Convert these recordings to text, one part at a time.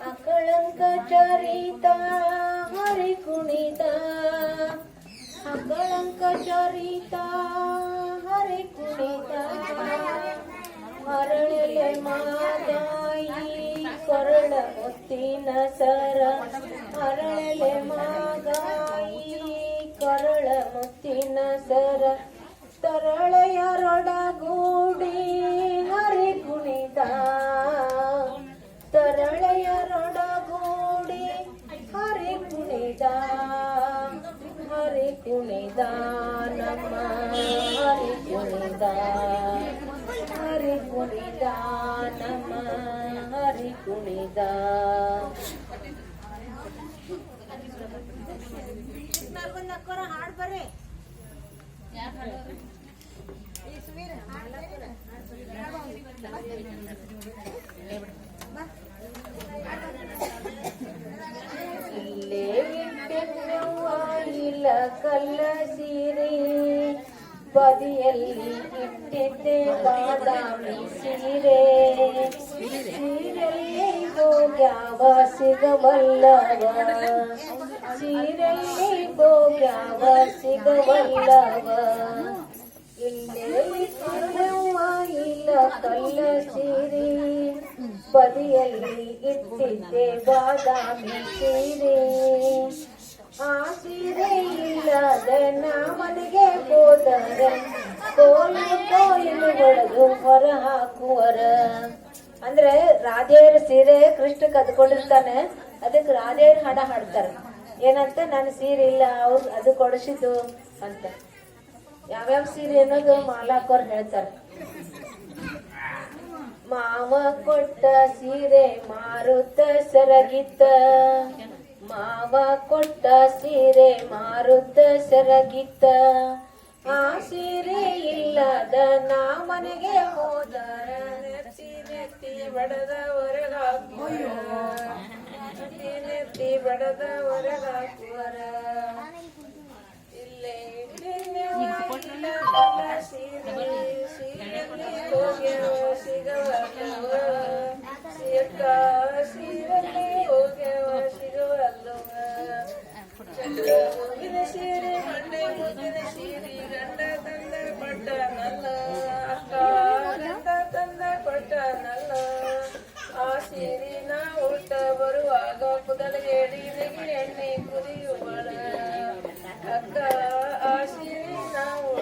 அக்கலங்க சரிதா ஹரி குனிதா அக்கலங்க சரிதா Hari Kunitha மரணிலே Maadai கொரள முத்தின சர மரணிலே Maadai கொரள முத்தின சர தரளையரொடகூ ಕುಣಿತ ಹರಿ ಕುಣಿತ ನಮ್ಮ ಹರಿ ಕುಣಿತ ಹರಿ ಕುಣಿತ ನಮ್ಮ ಹರಿ ಕುಣಿತ ಇಲ್ಲೇ ಕಲ್ಲ ಸೀರೆ ಬದಿಯಲ್ಲಿ ಇಟ್ಟಿದ್ದೆ ಬಾದಾಮಿ ಸೀರೆ ಸೀರೆಯಲ್ಲಿ ಹೋಗ್ಯಾವ ಸಿಗವಲ್ಲವ ಸೀರೆಯಲ್ಲಿ ಹೋಗ್ಯಾವ ಸಿಗವಲ್ಲವ ಇಲ್ಲೇ ಇಟ್ಟೆನ್ನುವ ಇಲ್ಲ ಕಲ್ಲ ಸೀರೆ ಬದಿಯಲ್ಲಿ ಇಟ್ಟಿದ್ದೆ ಬಾದಾಮಿ ಸೀರೆ ಆ ಸೀರೆ ಇಲ್ಲದ ನಾ ಮನೆಗೆ ಹೋದರೆ ಕೋಲು ಹೊರ ಹಾಕುವರ. ಅಂದ್ರೆ ರಾಧೆಯರ ಸೀರೆ ಕೃಷ್ಣ ಕದ್ಕೊಂಡಿರ್ತಾನೆ, ಅದಕ್ಕೆ ರಾಧೆಯರ ಹಣ ಹಾಡ್ತಾರೆ. ಏನಂತ ನನ್ನ ಸೀರೆ ಇಲ್ಲ ಅವ್ರು ಅದು ಕೊಡಿಸಿದ್ದು ಅಂತ. ಯಾವ್ಯಾವ ಸೀರೆ ಅನ್ನೋದು ಮಾಲಾಕೋರ್ ಹೇಳ್ತಾರೆ. ಮಾವ ಕೊಟ್ಟ ಸೀರೆ ಮಾರುತ್ತ ಸರಗಿತ್ತ. ಮಾವ ಕೊಟ್ಟ ಸೀರೆ ಮಾರುತ್ತ ಸರಗಿತ್ತ ಆ ಸೀರೆ ಇಲ್ಲದ ನಾ ಮನೆಗೆ ಹೋದರ ನೆತ್ತಿ ಬಡದ ಹೊರಗಾಕುವರ ನೆತ್ತಿ ಬಡದ ಹೊರಗಾಕುವರ ಇಲ್ಲೇ ಎಣ್ಣೆ ಅಕ್ಕ ನಾವು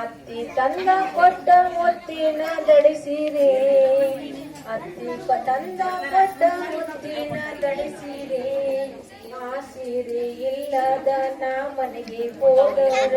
ಅತ್ತಿ ತಂದ ಕೊಟ್ಟ ಮುತ್ತಿನ ದಡಿಸಿರಿ. ಅತ್ತಿ ತಂದ ಕೊಟ್ಟ ಮುತ್ತಿನ ದಡಿಸಿರಿ. ಆ ಸೀರೆ ಇಲ್ಲದ ನಾ ಮನೆಗೆ ಹೋದರ